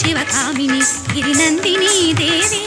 Sivakamini గిరినందిని Devi.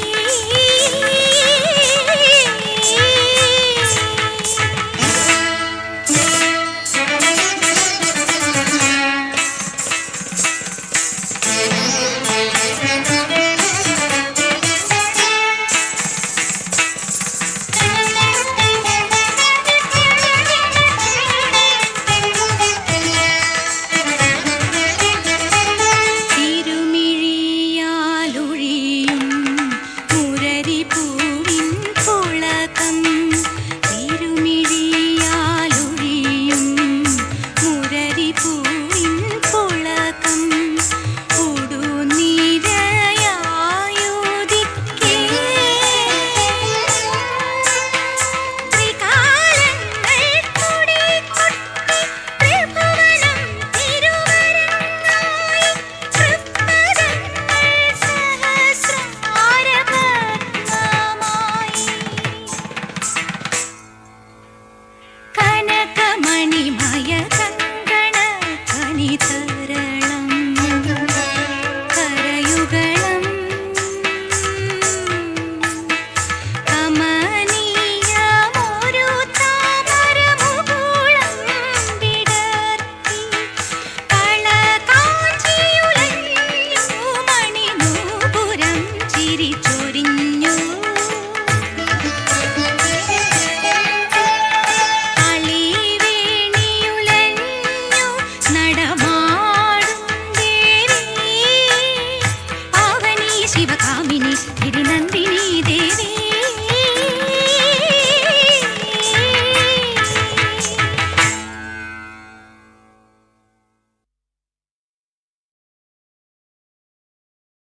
Anandhi